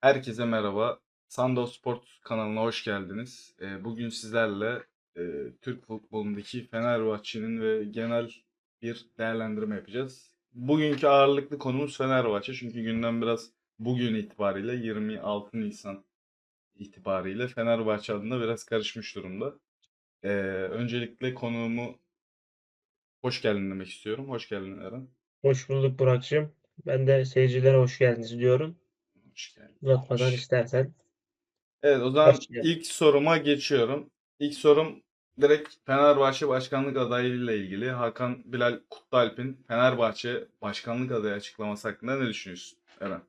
Herkese merhaba. Sandos Sport kanalına hoş geldiniz. Ee, Bugün sizlerle e, Türk futbolundaki Fenerbahçe'nin ve genel bir değerlendirme yapacağız. Bugünkü ağırlıklı konumuz Fenerbahçe. Çünkü gündem biraz bugün itibariyle 26 Nisan itibariyle Fenerbahçe adına biraz karışmış durumda. Ee, Öncelikle konuğumu hoş geldin demek istiyorum. Hoş geldin Eren. Hoş bulduk Burak'cığım. Ben de seyircilere hoş geldiniz diyorum. Geldin. Uzatmadan istersen. Evet o zaman Başlayalım. ilk soruma geçiyorum. İlk sorum direkt Fenerbahçe başkanlık adayıyla ilgili. Hakan Bilal Kutlualp'in Fenerbahçe başkanlık adayı açıklaması hakkında ne düşünüyorsun? Eren.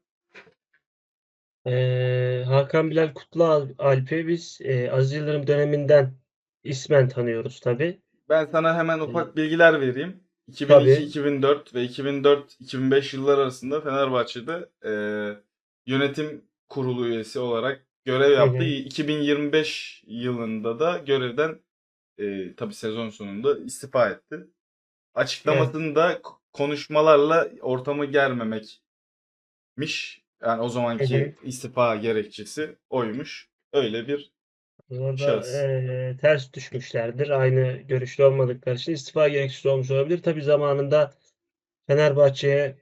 Ee, Hakan Bilal Kutlualp'i biz e, Aziz Yıldırım döneminden ismen tanıyoruz tabii. Ben sana hemen ufak bilgiler vereyim. Tabii. 2002-2004 ve 2004-2005 yıllar arasında Fenerbahçe'de e, yönetim kurulu üyesi olarak görev yaptı. hı. 2025 yılında da görevden e, tabii sezon sonunda istifa etti. Açıklamasında k- konuşmalarla ortamı germemekmiş. Yani o zamanki Hı hı. istifa gerekçesi oymuş. Öyle bir Orada Şahıs. e, ters düşmüşlerdir. Aynı görüşte olmadıkları için istifa gerekçesi olmuş olabilir. Tabii zamanında Fenerbahçe'ye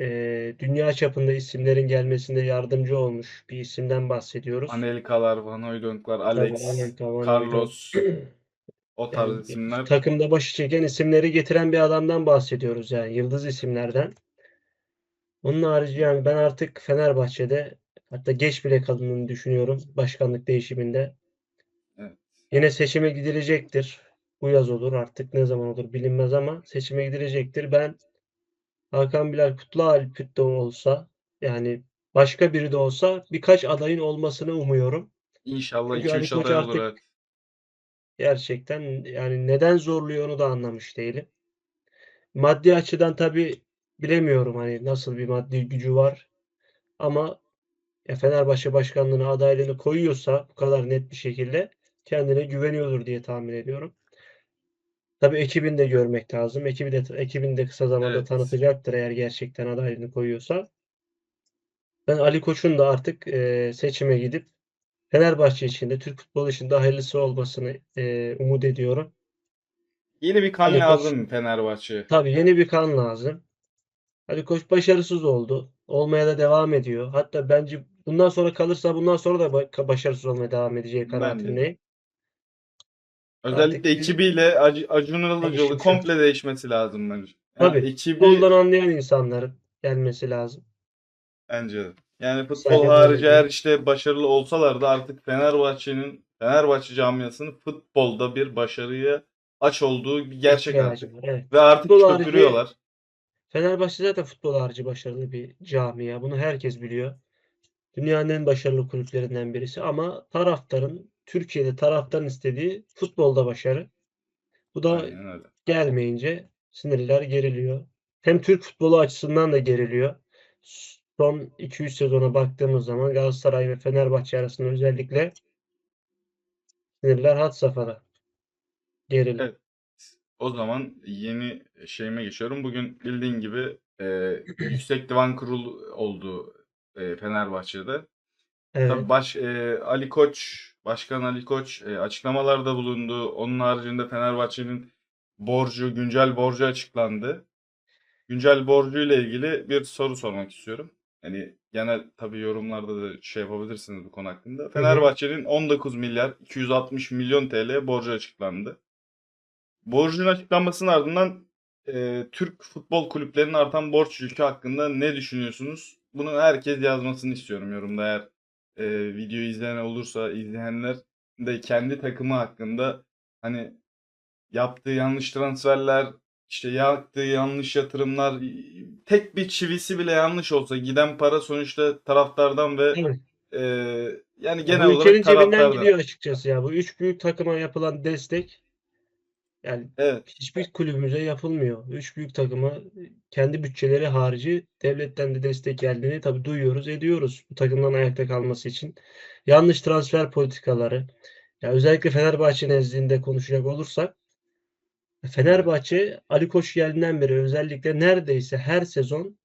e, dünya çapında isimlerin gelmesinde yardımcı olmuş bir isimden bahsediyoruz. Anelka'lar, Van Hooydonk'lar, Tabii Alex, Anelka, Van Carlos o tarz Yani isimler. takımda başı çeken isimleri getiren bir adamdan bahsediyoruz yani yıldız isimlerden. Onun harici yani ben artık Fenerbahçe'de hatta geç bile kalındığını düşünüyorum başkanlık değişiminde. Evet. Yine seçime gidilecektir. Bu yaz olur artık ne zaman olur bilinmez ama seçime gidilecektir. Ben Hakan Bilal Kutlualp de olsa yani başka biri de olsa birkaç adayın olmasını umuyorum. İnşallah Çünkü 2-3 Koç aday olur artık evet. gerçekten yani neden zorluyor onu da anlamış değilim. Maddi açıdan tabii bilemiyorum hani nasıl bir maddi gücü var. Ama ya Fenerbahçe başkanlığına adaylığını koyuyorsa bu kadar net bir şekilde kendine güveniyordur diye tahmin ediyorum. Tabii ekibini de görmek lazım. Ekibi de ekibini de kısa zamanda Evet. tanıtacaktır eğer gerçekten adaylığını koyuyorsa. Ben Ali Koç'un da artık e, seçime gidip Fenerbahçe için de Türk futbolu için de hayırlısı olmasını e, umut ediyorum. Yeni bir kan Ali Koç- lazım Fenerbahçe. Tabii yeni bir kan lazım. Ali Koç başarısız oldu. Olmaya da devam ediyor. Hatta bence bundan sonra kalırsa bundan sonra da ba- başarısız olmaya devam edeceği Ben de. kanaatindeyim. Özellikle Artık ekibiyle Ac- Acun Ilıcalı Değişim komple değişmesi lazım bence. Yani Tabii. ekibi Futboldan anlayan insanların gelmesi lazım. bence de. Yani futbol Sadece harici değil. işte başarılı olsalar da artık Fenerbahçe'nin Fenerbahçe camiasının futbolda bir başarıya aç olduğu bir gerçek İhtiyacı artık. var, Evet. Ve artık Futbol harici- köpürüyorlar. Fenerbahçe zaten futbol harici başarılı bir camia. Bunu herkes biliyor. Dünyanın en başarılı kulüplerinden birisi ama taraftarın Türkiye'de taraftarın istediği futbolda başarı. Bu da gelmeyince sinirler geriliyor. Hem Türk futbolu açısından da geriliyor. Son 2-3 sezona baktığımız zaman Galatasaray ve Fenerbahçe arasında özellikle sinirler had safhada. Gerilim. Evet. O zaman yeni şeyime geçiyorum. Bugün bildiğin gibi e, Yüksek Divan Kurulu oldu e, Fenerbahçe'de. Evet. Tabii baş e, Ali Koç, Başkan Ali Koç e, açıklamalarda bulundu. Onun haricinde Fenerbahçe'nin borcu, güncel borcu açıklandı. Güncel borcuyla ilgili bir soru sormak istiyorum. Yani genel tabii yorumlarda da şey yapabilirsiniz bu konu hakkında. Fenerbahçe'nin 19 milyar 260 milyon TL borcu açıklandı. Borcun açıklanmasının ardından e, Türk futbol kulüplerinin artan borç yükü hakkında ne düşünüyorsunuz? Bunu herkes yazmasını istiyorum yorumda eğer e, videoyu izleyen olursa izleyenler de kendi takımı hakkında hani yaptığı yanlış transferler işte yaptığı yanlış yatırımlar tek bir çivisi bile yanlış olsa giden para sonuçta taraftardan ve Evet. e, yani Ya genel bu olarak ülkenin cebinden gidiyor açıkçası ya. Bu üç büyük takıma yapılan destek yani Evet. hiçbir kulübümüze yapılmıyor. Üç büyük takıma kendi bütçeleri harici devletten de destek geldiğini tabii duyuyoruz, ediyoruz bu takımdan ayakta kalması için. Yanlış transfer politikaları. Ya özellikle Fenerbahçe nezdinde konuşacak olursak Fenerbahçe Ali Koç geldiğinden beri özellikle neredeyse her sezon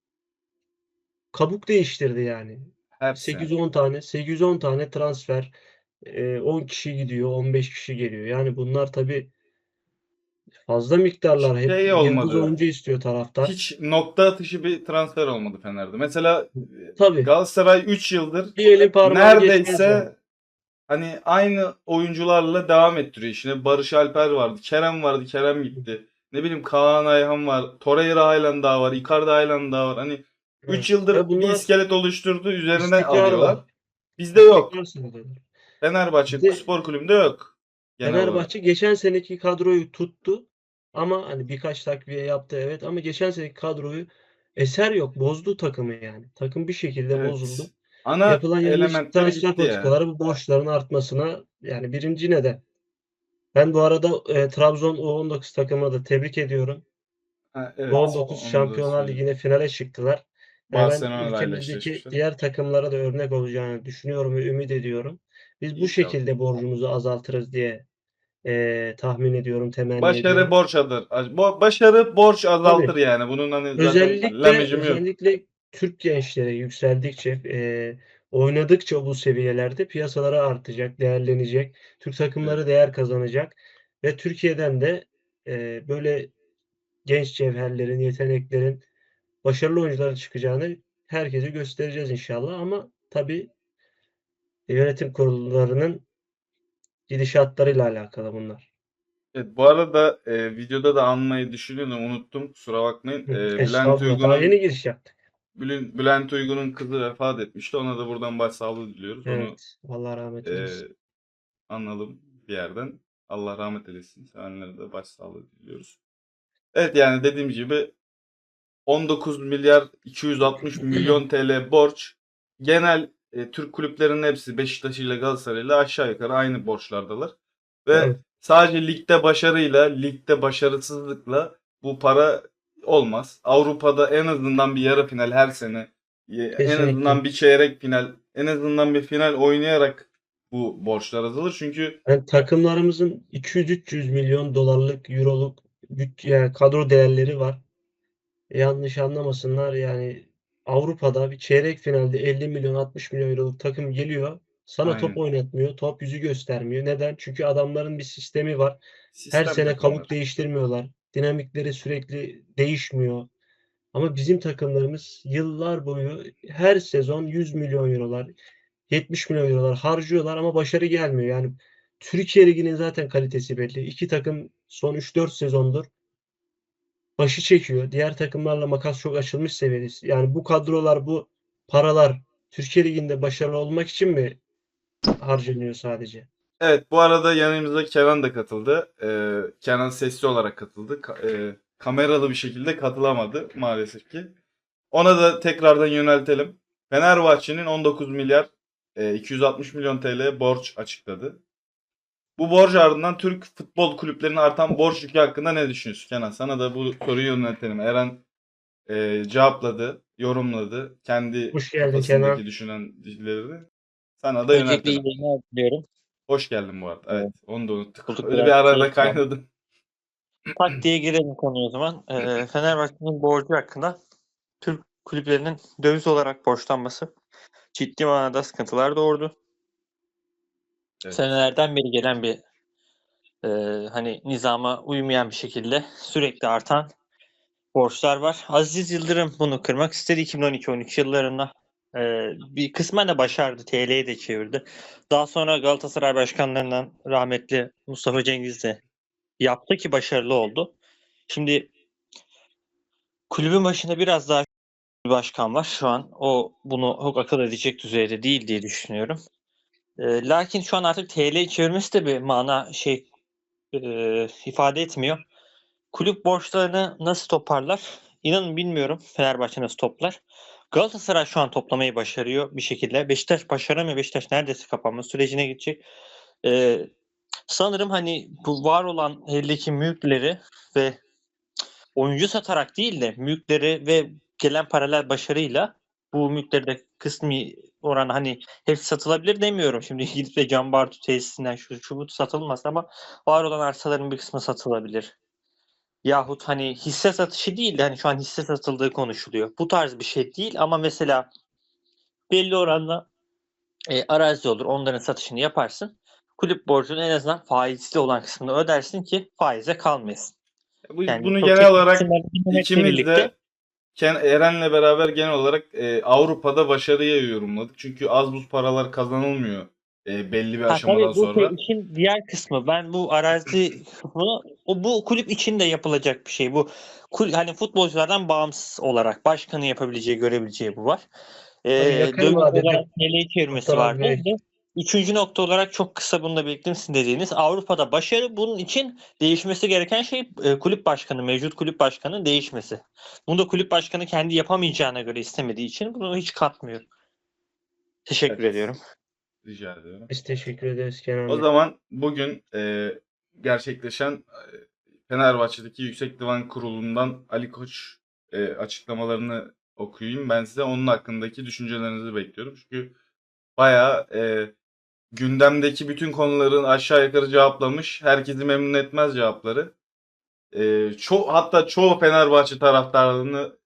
kabuk değiştirdi yani. Sene. 810 tane 810 tane transfer e, 10 kişi gidiyor 15 kişi geliyor. Yani bunlar tabii fazla miktarlar. Hep Şey olmadı. oyuncu istiyor taraftar. Hiç nokta atışı bir transfer olmadı Fener'de. Mesela Tabii. Galatasaray 3 yıldır Bir eli parmağı geçmez yani. neredeyse hani aynı oyuncularla devam ettiriyor işini. Barış Alper vardı, Kerem vardı, Kerem gitti. Ne bileyim Kaan Ayhan var, Torreira halen daha var, Icardi halen daha var. Hani 3 Evet. yıldır bir iskelet oluşturdu, üzerine alıyorlar. var. Bizde yok. Fenerbahçe Spor Kulübü'nde yok. Genel olarak. Fenerbahçe geçen seneki kadroyu tuttu ama hani birkaç takviye yaptı evet ama geçen seneki kadroyu eser yok. Bozdu takımı yani. Takım bir şekilde Evet. bozuldu. Ana Yapılan transfer gitti politikaları bu borçların artmasına yani birinci neden. Ben bu arada e, Trabzon U19 takımını da tebrik ediyorum. Ha, evet, U19 onu da Şampiyonlar. Ligi'ne finale çıktılar. Yani ben ülkemizdeki diğer takımlara da örnek olacağını düşünüyorum ve ümit ediyorum. Biz bu İnşallah. şekilde borcumuzu azaltırız diye e, tahmin ediyorum, temenni Başarı ediyorum. borç alır. Bo- Başarı borç azaltır yani. Bunun hani zaten Özellikle lamecim yok. özellikle Türk gençleri yükseldikçe, e, oynadıkça bu seviyelerde piyasaları artacak, değerlenecek. Türk takımları değer kazanacak ve Türkiye'den de e, böyle genç cevherlerin, yeteneklerin, başarılı oyuncuların çıkacağını herkese göstereceğiz inşallah. Ama tabii yönetim kurullarının gidişatlarıyla alakalı bunlar. Evet, bu arada e, videoda da anmayı düşünüyordum. Unuttum. Kusura bakmayın. E, Bülent Uygun'un yeni giriş yaptık. Bülent, Bülent Uygun'un kızı vefat etmişti. Ona da buradan başsağlığı diliyoruz. Onu Evet. Allah rahmet e, eylesin. analım bir yerden. Allah rahmet eylesin. Sevenlere de başsağlığı diliyoruz. Evet yani dediğim gibi 19 milyar 260 milyon TL borç. Genel e, Türk kulüplerinin hepsi Beşiktaş ile Galatasaray ile aşağı yukarı aynı borçlardalar. Ve Evet. sadece ligde başarıyla, ligde başarısızlıkla bu para olmaz. Avrupa'da en azından bir yarı final her sene, e, en Kesinlikle. azından bir çeyrek final, en azından bir final oynayarak bu borçlar azalır. Çünkü Yani takımlarımızın 200-300 milyon dolarlık, euroluk büt- yani kadro değerleri var. Yanlış anlamasınlar yani Avrupa'da bir çeyrek finalde 50 milyon 60 milyon euroluk takım geliyor. Sana top Aynen. oynatmıyor, top yüzü göstermiyor. Neden? Çünkü adamların bir sistemi var. Her sistem sene takımlar. kabuk değiştirmiyorlar. Dinamikleri sürekli değişmiyor. Ama bizim takımlarımız yıllar boyu her sezon 100 milyon eurolar, 70 milyon eurolar harcıyorlar ama başarı gelmiyor. Yani Türkiye Ligi'nin zaten kalitesi belli. İki takım son 3-4 sezondur başı çekiyor. Diğer takımlarla makas çok açılmış seviyede. Yani bu kadrolar, bu paralar Türkiye Ligi'nde başarılı olmak için mi harcanıyor sadece? Evet bu arada yanımızda Kenan da katıldı. Ee, Kenan sesli olarak katıldı. Ka- e, kameralı bir şekilde katılamadı maalesef ki. Ona da tekrardan yöneltelim. Fenerbahçe'nin 19 milyar e, 260 milyon TL borç açıkladı. Bu borç ardından Türk futbol kulüplerinin artan borç yükü hakkında ne düşünüyorsun Kenan? Sana da bu soruyu yöneltelim. Eren e, cevapladı, yorumladı. Kendi Hoş geldin Kenan. düşüncelerini. Sana da Öncelikle yöneltelim. iyi yayınlar diliyorum. Hoş geldin bu arada. Evet, onu da unuttuk. Bulduk Öyle bir arada kaynadın. Tak diye girelim konuya o zaman. Ee, Fenerbahçe'nin borcu hakkında Türk kulüplerinin döviz olarak borçlanması ciddi manada sıkıntılar doğurdu. Evet. Senelerden beri gelen bir e, hani nizama uymayan bir şekilde sürekli artan borçlar var. Aziz Yıldırım bunu kırmak istedi 2012-13 yıllarında. Ee, bir kısmen de başardı. TL'ye de çevirdi. Daha sonra Galatasaray başkanlarından rahmetli Mustafa Cengiz de yaptı ki başarılı oldu. Şimdi kulübün başında biraz daha başkan var şu an. O bunu çok akıl edecek düzeyde değil diye düşünüyorum. Ee, lakin şu an artık TL çevirmesi de bir mana şey e, ifade etmiyor. Kulüp borçlarını nasıl toparlar? İnanın bilmiyorum Fenerbahçe nasıl toplar. Galatasaray şu an toplamayı başarıyor bir şekilde. Beşiktaş başaramıyor. Beşiktaş neredeyse kapanma sürecine gidecek. Ee, sanırım hani bu var olan eldeki mülkleri ve oyuncu satarak değil de mülkleri ve gelen paralel başarıyla bu mülkleri de kısmi oran hani hepsi satılabilir demiyorum. Şimdi gidip de Can Bartu tesisinden şu, bu satılmaz ama var olan arsaların bir kısmı satılabilir. Yahut hani hisse satışı değil de hani şu an hisse satıldığı konuşuluyor. Bu tarz bir şey değil ama mesela belli oranda e, arazi olur. Onların satışını yaparsın. Kulüp borcunu en azından faizli olan kısmını ödersin ki faize kalmayasın. Bu, Yani bunu genel olarak ikimiz de Eren'le beraber genel olarak e, Avrupa'da başarıya yorumladık. Çünkü az buz paralar kazanılmıyor e, belli bir Ha, aşamadan tabii bu sonra. şey işin diğer kısmı. Ben bu arazi o bu kulüp için de yapılacak bir şey. Bu kul, hani futbolculardan bağımsız olarak başkanın yapabileceği, görebileceği bu var. Ee, vadede olarak çevirmesi vardı. Üçüncü nokta olarak çok kısa bunu da belirtmişsin dediğiniz Avrupa'da başarı bunun için değişmesi gereken şey e, kulüp başkanı, mevcut kulüp başkanının değişmesi. Bunu da kulüp başkanı kendi yapamayacağına göre istemediği için bunu hiç katmıyorum. Teşekkür Evet. ediyorum. Rica ediyorum. Biz teşekkür ederiz Kenan O zaman bugün e, gerçekleşen e, Fenerbahçe'deki Yüksek Divan Kurulu'ndan Ali Koç e, açıklamalarını okuyayım. Ben size onun hakkındaki düşüncelerinizi bekliyorum. Çünkü bayağı e, gündemdeki bütün konuların aşağı yukarı cevaplamış. Herkesi memnun etmez cevapları. E, ço hatta çoğu Fenerbahçe taraftarlarını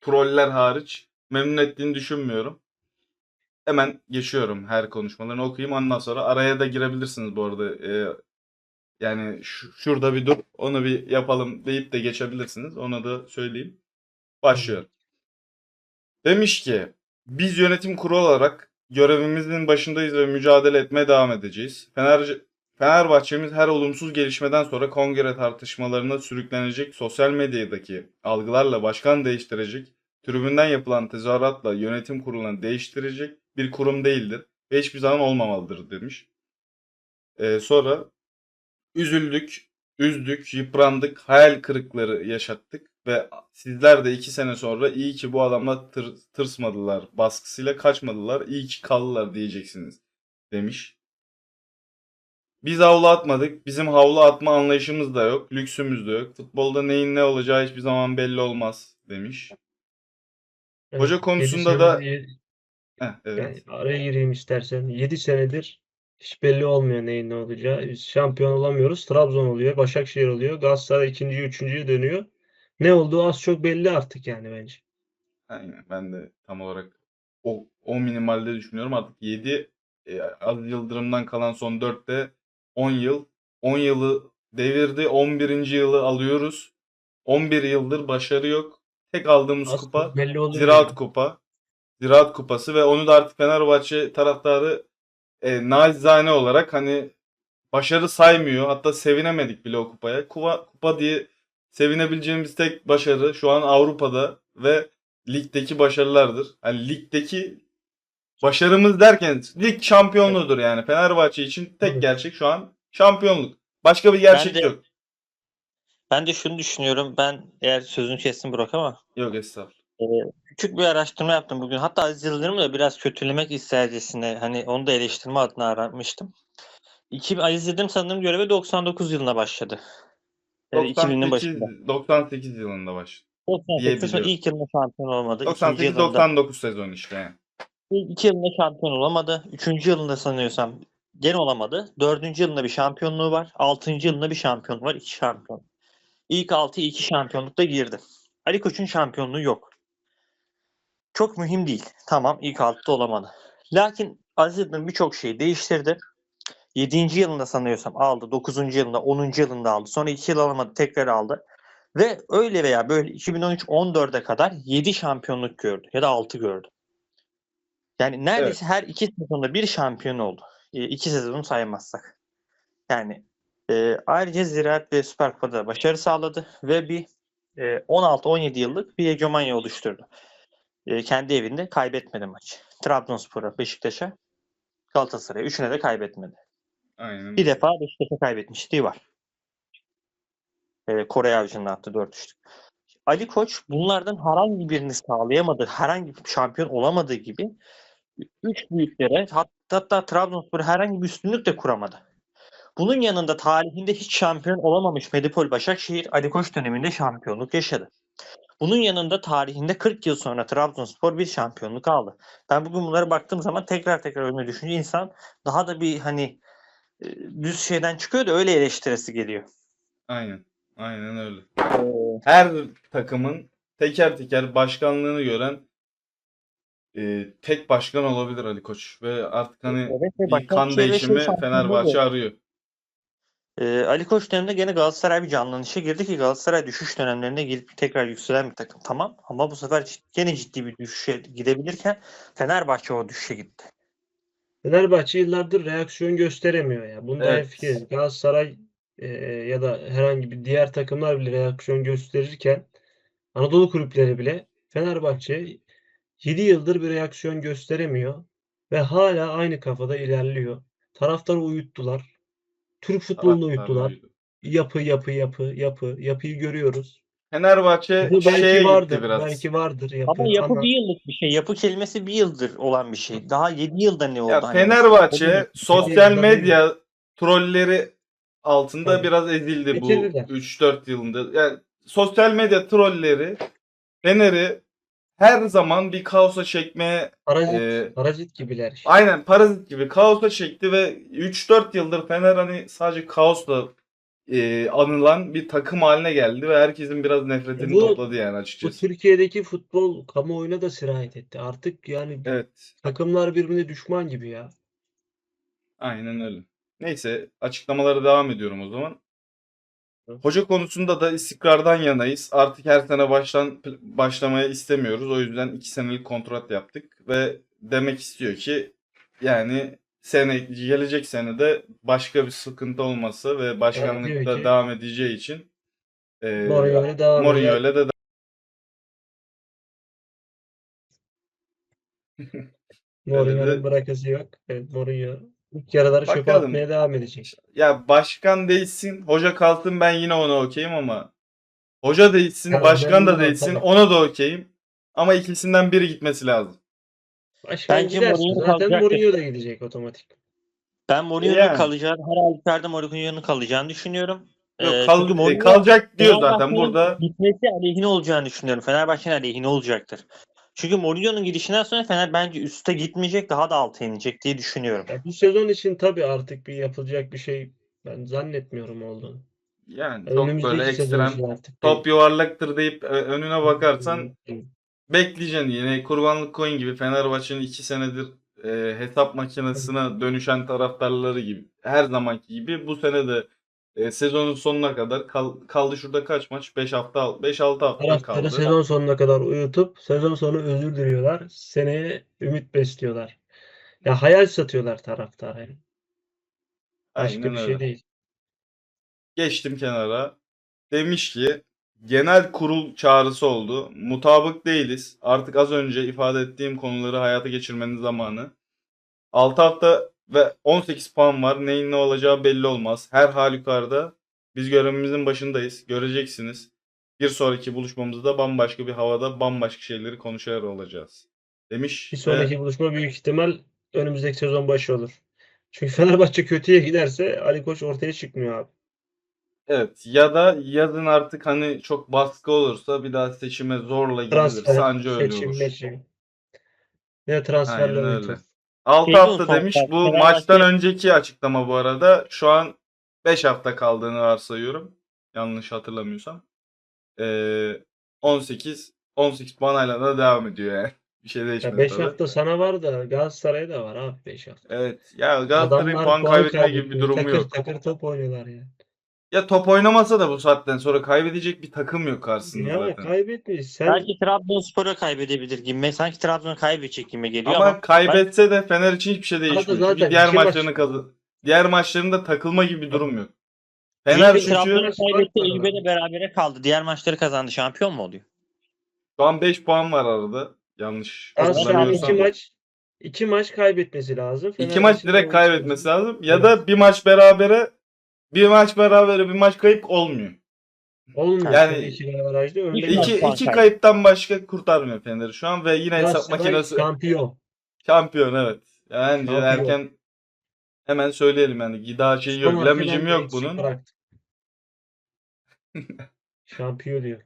troller hariç memnun ettiğini düşünmüyorum. Hemen geçiyorum her konuşmalarını okuyayım. Ondan sonra araya da girebilirsiniz bu arada. Ee, yani şu- şurada bir dur onu bir yapalım deyip de geçebilirsiniz. Onu da söyleyeyim. Başlıyorum. Demiş ki biz yönetim kurulu olarak görevimizin başındayız ve mücadele etmeye devam edeceğiz. Fener, Fenerbahçemiz her olumsuz gelişmeden sonra kongre tartışmalarına sürüklenecek sosyal medyadaki algılarla başkan değiştirecek, tribünden yapılan tezahüratla yönetim kurulunu değiştirecek bir kurum değildir ve hiçbir zaman olmamalıdır demiş. Ee, sonra üzüldük, üzdük, yıprandık, hayal kırıkları yaşattık ve sizler de iki sene sonra iyi ki bu adamlar tır- tırsmadılar, baskısıyla kaçmadılar, iyi ki kaldılar diyeceksiniz demiş. Biz havlu atmadık. Bizim havlu atma anlayışımız da yok. Lüksümüz de yok. Futbolda neyin ne olacağı hiçbir zaman belli olmaz demiş. Evet, hoca yedi konusunda da- senedir- Heh, evet. Yani araya gireyim istersen. 7 senedir hiç belli olmuyor neyin ne olacağı. Biz şampiyon olamıyoruz. Trabzon oluyor, Başakşehir oluyor. Galatasaray ikinci, üçüncüye dönüyor. Ne olduğu az çok belli artık yani bence. Aynen. Ben de tam olarak o, o minimalde düşünüyorum. Artık 7 e, Aziz Yıldırım'dan kalan son 4'te 10 yıl. 10 yılı devirdi. 11. yılı alıyoruz. 11 yıldır başarı yok. Tek aldığımız Az kupa. Ziraat yani. Kupa. Ziraat Kupası ve onu da artık Fenerbahçe taraftarı e, nacizane olarak hani başarı saymıyor. Hatta sevinemedik bile o kupaya. Kupa, kupa diye sevinebileceğimiz tek başarı şu an Avrupa'da ve ligdeki başarılardır. Hani ligdeki başarımız derken lig şampiyonluğudur yani. Fenerbahçe için tek gerçek şu an şampiyonluk. Başka bir gerçek de- yok. Ben de şunu düşünüyorum. Ben eğer sözünü kestim Burak ama Yok estağfurullah. Ee, küçük bir araştırma yaptım bugün. Hatta Aziz Yıldırım'ı da biraz kötülemek istercesine hani onu da eleştirme adına aratmıştım. İki, Aziz Yıldırım sanırım göreve 99 yılında başladı. Ee, 2000'in 98, başında. 98 yılında başladı. 98 sonra ilk yılında şampiyon olmadı. İkinci yılında, 98-99 sezon işte yani. ilk yılında şampiyon olamadı. Üçüncü yılında sanıyorsam gene olamadı. Dördüncü yılında bir şampiyonluğu var. Altıncı yılında bir şampiyon var. iki şampiyon. İlk altı iki şampiyonlukta girdi. Ali Koç'un şampiyonluğu yok. Çok mühim değil. Tamam ilk altıda olamadı. Lakin Aziz Yıldırım birçok şeyi değiştirdi. 7. yılında sanıyorsam aldı. 9. yılında 10. yılında aldı. Sonra 2 yıl alamadı. Tekrar aldı. Ve öyle veya böyle 2013-14'e kadar 7 şampiyonluk gördü. Ya da 6 gördü. Yani neredeyse her iki sezonda bir şampiyon oldu. E, iki sezonu saymazsak. Yani e, ayrıca Ziraat ve Süper Kupa'da da başarı sağladı ve bir e, 16-17 yıllık bir hegemonya oluşturdu. E, kendi evinde kaybetmedi maç. Trabzonspor'a, Beşiktaş'a, Galatasaray'a üçüne de kaybetmedi. Aynen. Bir defa Beşiktaş'a kaybetmişliği var. E, Kore Avcı'nın attı 4-3'lük. Ali Koç bunlardan herhangi birini sağlayamadı, herhangi bir şampiyon olamadığı gibi üç büyüklere hatta, hatta Trabzonspor herhangi bir üstünlük de kuramadı. Bunun yanında tarihinde hiç şampiyon olamamış Medipol Başakşehir Ali Koç döneminde şampiyonluk yaşadı. Bunun yanında tarihinde 40 yıl sonra Trabzonspor bir şampiyonluk aldı. Ben bugün bunlara baktığım zaman tekrar tekrar önüme düşünce insan daha da bir hani düz şeyden çıkıyor da öyle eleştirisi geliyor. Aynen. Aynen öyle. Her takımın teker teker başkanlığını gören e, tek başkan olabilir Ali Koç ve artık hani Evet ve bir kan şey değişimi Fenerbahçe arıyor. Ee, Ali Koç döneminde gene Galatasaray bir canlanışa girdi ki Galatasaray düşüş dönemlerine girip tekrar yükselen bir takım. Tamam ama bu sefer gene ciddi bir düşüşe gidebilirken Fenerbahçe o düşüşe gitti. Fenerbahçe yıllardır reaksiyon gösteremiyor ya. Bunda Evet. hemfikiriz. Galatasaray e, ya da herhangi bir diğer takımlar bile reaksiyon gösterirken Anadolu kulüpleri bile Fenerbahçe 7 yıldır bir reaksiyon gösteremiyor ve hala aynı kafada ilerliyor. Taraftarı uyuttular. Türk futbolunu uyuttular. Yapı yapı yapı yapı yapıyı görüyoruz. Fenerbahçe Bu belki şeye vardır, gitti biraz. belki vardır yapı Ama yapı bir yıllık bir şey. Yapı kelimesi bir yıldır olan bir şey. Daha 7 yılda ne oldu? Ya hani? Fenerbahçe sosyal medya trolleri altında Tabii. biraz ezildi bu Bitirdiler. 3-4 yılında. Yani sosyal medya trolleri Fener'i her zaman bir kaosa çekmeye parazit, Ee, parazit gibiler işte. aynen parazit gibi kaosa çekti ve 3-4 yıldır Fener hani sadece kaosla e, anılan bir takım haline geldi ve herkesin biraz nefretini Bu- topladı yani Bu açıkçası. Türkiye'deki futbol kamuoyuna da sirayet etti. Artık yani Evet. takımlar birbirine düşman gibi ya. Aynen öyle. Neyse açıklamalara devam ediyorum o zaman. Hı. Hoca konusunda da istikrardan yanayız. Artık her sene baştan başlamaya istemiyoruz. O yüzden iki senelik kontrat yaptık ve demek istiyor ki yani sene gelecek sene de başka bir sıkıntı olması ve başkanlıkta ki- devam edeceği için e, Mourinho ile devam Mourinho ile de Mourinho'nun bırakası yok. Evet Mourinho ilk yarıları çöpe atmaya devam edecek. ya başkan değilsin, hoca kalsın ben yine ona okeyim ama hoca değilsin, Ya başkan da değilsin, tabii. ona da okeyim. Ama ikisinden biri gitmesi lazım. Başkan Bence giderse Mourinho zaten. Mourinho da gidecek otomatik. Ben Mourinho'nun Yani. kalacağını, her halükarda Mourinho'nun kalacağını düşünüyorum. Yok, Ee, kal- çünkü e, Mourinho kalacak diyor zaten Fenerbahçe'nin burada. Gitmesi aleyhine olacağını düşünüyorum. Fenerbahçe'nin aleyhine olacaktır. Çünkü Mourinho'nun gidişinden sonra Fener bence üste gitmeyecek, daha da alta inecek diye düşünüyorum. Ya bu sezon için tabii artık bir yapılacak bir şey ben zannetmiyorum olduğunu. Yani çok Önümüzdeki böyle sezon ekstrem için artık top yuvarlaktır deyip e, önüne bakarsan bekleyeceksin yine kurbanlık koyun gibi Fenerbahçe'nin iki senedir e, hesap makinesine dönüşen taraftarları gibi her zamanki gibi bu sene de e, sezonun sonuna kadar kal- kaldı şurada kaç maç? 5 hafta 5-6 hafta Taraftarı kaldı. sezon sonuna kadar uyutup sezon sonu özür diliyorlar. Seneye ümit besliyorlar. Ya hayal satıyorlar taraftara. yani. Başka Aynen bir öyle. şey değil. Geçtim kenara. Demiş ki genel kurul çağrısı oldu. Mutabık değiliz. Artık az önce ifade ettiğim konuları hayata geçirmenin zamanı. 6 hafta ve 18 puan var. Neyin ne olacağı belli olmaz. Her halükarda biz görevimizin başındayız. Göreceksiniz. Bir sonraki buluşmamızda bambaşka bir havada bambaşka şeyleri konuşuyor olacağız. Demiş. Bir ve- sonraki buluşma büyük ihtimal önümüzdeki sezon başı olur. Çünkü Fenerbahçe kötüye giderse Ali Koç ortaya çıkmıyor abi. Evet ya da yazın artık hani çok baskı olursa bir daha seçime zorla gidilir. Transfer, Anca öyle seçim, olur. meçim. Ne transferler Aynen öyle. 6 Şey hafta demiş. Bu Fenerbahçe- maçtan önceki açıklama bu arada. Şu an 5 hafta kaldığını varsayıyorum. Yanlış hatırlamıyorsam. Ee, 18 18 puanayla da devam ediyor yani. Bir şey Ya değişmedi 5 tabii. hafta sana var da Galatasaray'a da var abi 5 hafta. Evet. Ya Galatasaray'ın puan kaybetme gibi bir durumu takır yok. takır top oynuyorlar ya. Ya top oynamasa da bu saatten sonra kaybedecek bir takım yok karşısında Ya zaten. kaybetmiyor. Sen Belki Trabzonspor'a kaybedebilir gibi. Sanki Trabzon kaybedecek gibi geliyor Ama, ama, kaybetse de Fener için hiçbir şey değişmiyor. Çünkü zaten diğer iki maç- maçlarını kazan diğer maçlarında takılma gibi bir durum yok. Fener çünkü çünkü Trabzon maç kaybetti, Eyüp'e de berabere kaldı. Diğer maçları kazandı. Şampiyon mu oluyor? şu an 5 puan var arada. Yanlış Galatasaray'ın hatırlamıyorsam. iki maç iki maç kaybetmesi lazım. İki maç direkt on kaybetmesi maçı- lazım. Ya da bir maç berabere bir maç berabere bir maç kayıp olmuyor. Olmuyor. Yani- Yani iki averajda önde. İki maç İki, puan iki kaybı. kayıptan başka kurtarmıyor Fener'i şu an ve yine hesap Galatasaray makinesi şampiyon. şampiyon evet. Yani Şampiyon. erken hemen söyleyelim yani daha şey Son yok. harfeden Lamicim yok eksik bunun. bıraktı. Şampiyon diyor.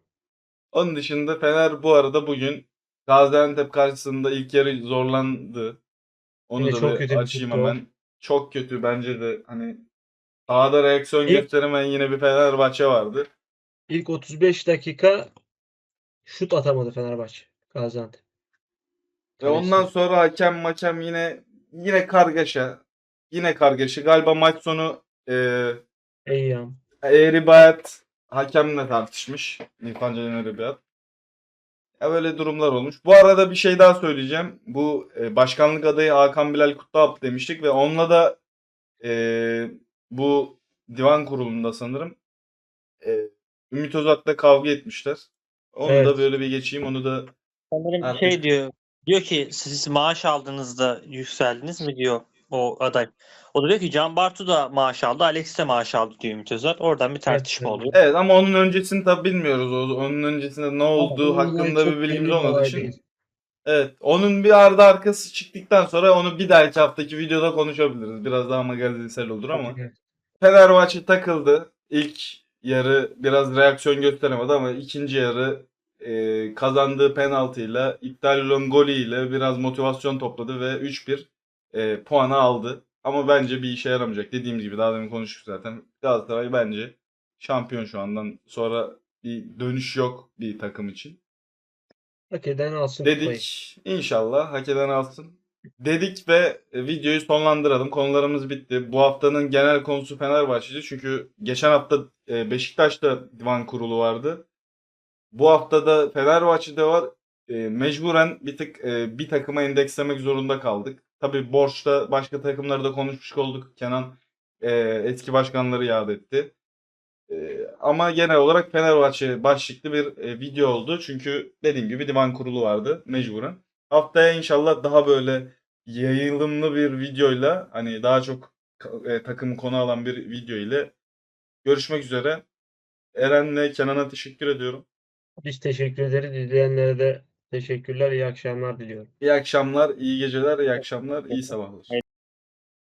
Onun dışında Fener bu arada bugün Gaziantep karşısında ilk yarı zorlandı. Onu Yine da çok bir kötü bir açayım futbol. hemen. Çok kötü bence de hani sahada reaksiyon İlk- gösteremeyen yine bir Fenerbahçe vardı. İlk 35 dakika şut atamadı Fenerbahçe. Gaziantep. Ve ondan sonra hakem maçam yine yine kargaşa. Yine kargaşa. Galiba maç sonu e, Eyyam. Eğri Bayat hakemle tartışmış. İrfan Can Eğri Bayat. Ya böyle durumlar olmuş. Bu arada bir şey daha söyleyeceğim. Bu e, başkanlık adayı Hakan Bilal Kutlualp demiştik ve onunla da e, bu divan kurulunda sanırım e, Ümit Özat'la kavga etmişler. Onu Evet. da böyle bir geçeyim. Onu da Sanırım Artık- şey diyor. Diyor ki siz maaş aldığınızda yükseldiniz mi diyor o aday. O da diyor ki Can Bartu da maaş aldı, Alex de maaş aldı diyor Ümit Özat. Oradan bir tartışma Evet, oluyor. Evet ama onun öncesini tabi bilmiyoruz. Onun öncesinde ne olduğu Ama hakkında bir bilgimiz olmadığı için. değil. Evet. Onun bir ardı arkası çıktıktan sonra onu bir dahaki haftaki videoda konuşabiliriz. Biraz daha magazinsel olur ama. Fenerbahçe takıldı. İlk yarı biraz reaksiyon gösteremedi ama ikinci yarı e, kazandığı penaltıyla, iptal olan golüyle biraz motivasyon topladı ve 3-1 e, puanı aldı. Ama bence bir işe yaramayacak. Dediğimiz gibi daha demin konuştuk zaten. Galatasaray bence şampiyon şu andan sonra bir dönüş yok bir takım için. Hak eden alsın kupayı. Dedik inşallah hak eden alsın. Dedik ve e, videoyu sonlandıralım. Konularımız bitti. Bu haftanın genel konusu Fenerbahçe'di. Çünkü geçen hafta e, Beşiktaş'ta divan kurulu vardı. Bu hafta da Fenerbahçe'de var. E, Mecburen bir tık bir takıma endekslemek zorunda kaldık. Tabii borçta başka takımları da konuşmuş olduk. Kenan eski başkanları yad etti. E, ama genel olarak Fenerbahçe başlıklı bir e, video oldu. Çünkü dediğim gibi divan kurulu vardı mecburen. Haftaya inşallah daha böyle yayılımlı bir videoyla hani daha çok e, takımı konu alan bir video ile görüşmek üzere. Eren'le Kenan'a teşekkür ediyorum. Biz teşekkür ederiz. İzleyenlere de teşekkürler. İyi akşamlar diliyorum. İyi akşamlar, iyi geceler, iyi akşamlar, iyi sabahlar.